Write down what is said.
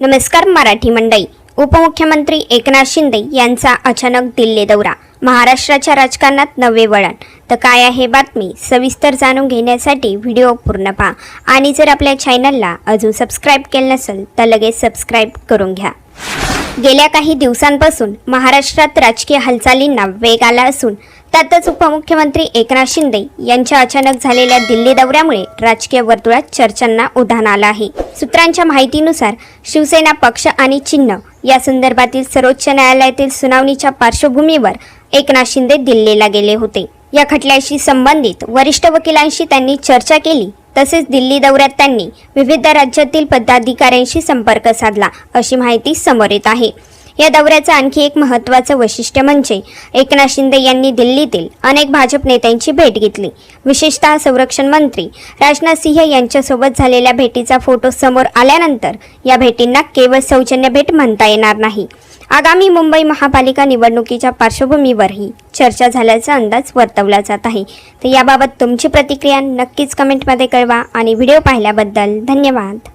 नमस्कार मराठी मंडई उपमुख्यमंत्री एकनाथ शिंदे यांचा अचानक दिल्ली दौरा. महाराष्ट्राच्या राजकारणात नवे वळण. तर काय आहे बातमी? सविस्तर जाणून घेण्यासाठी व्हिडिओ पूर्ण पहा. आणि जर आपल्या चॅनलला अजून सबस्क्राईब केलं नसेल तर लगेच सबस्क्राईब करून घ्या. गेल्या काही दिवसांपासून महाराष्ट्रात राजकीय हालचालींना वेग आला असून त्यातच उपमुख्यमंत्री एकनाथ शिंदे यांच्या अचानक झालेल्या दिल्ली दौऱ्यामुळे राजकीय वर्तुळात चर्चांना उधाण आलं आहे. सूत्रांच्या माहितीनुसार शिवसेना पक्ष आणि चिन्ह या संदर्भातील सर्वोच्च न्यायालयातील सुनावणीच्या पार्श्वभूमीवर एकनाथ शिंदे दिल्लीला गेले होते. या खटल्याशी संबंधित वरिष्ठ वकिलांशी त्यांनी चर्चा केली. तसेच दिल्ली दौऱ्यात त्यांनी विविध राज्यातील पदाधिकाऱ्यांशी संपर्क साधला अशी माहिती समोर येत आहे. या दौऱ्याचं आणखी एक महत्त्वाचं वैशिष्ट्य म्हणजे एकनाथ शिंदे यांनी दिल्लीतील अनेक भाजप नेत्यांची भेट घेतली. विशेषतः संरक्षण मंत्री राजनाथ सिंह यांच्यासोबत झालेल्या भेटीचा फोटो समोर आल्यानंतर या भेटींना केवळ सौजन्य भेट म्हणता येणार नाही. आगामी मुंबई महापालिका निवडणुकीच्या पार्श्वभूमीवरही चर्चा झाल्याचा अंदाज वर्तवला जात आहे. तर याबाबत तुमची प्रतिक्रिया नक्कीच कमेंटमध्ये कळवा आणि व्हिडिओ पाहिल्याबद्दल धन्यवाद.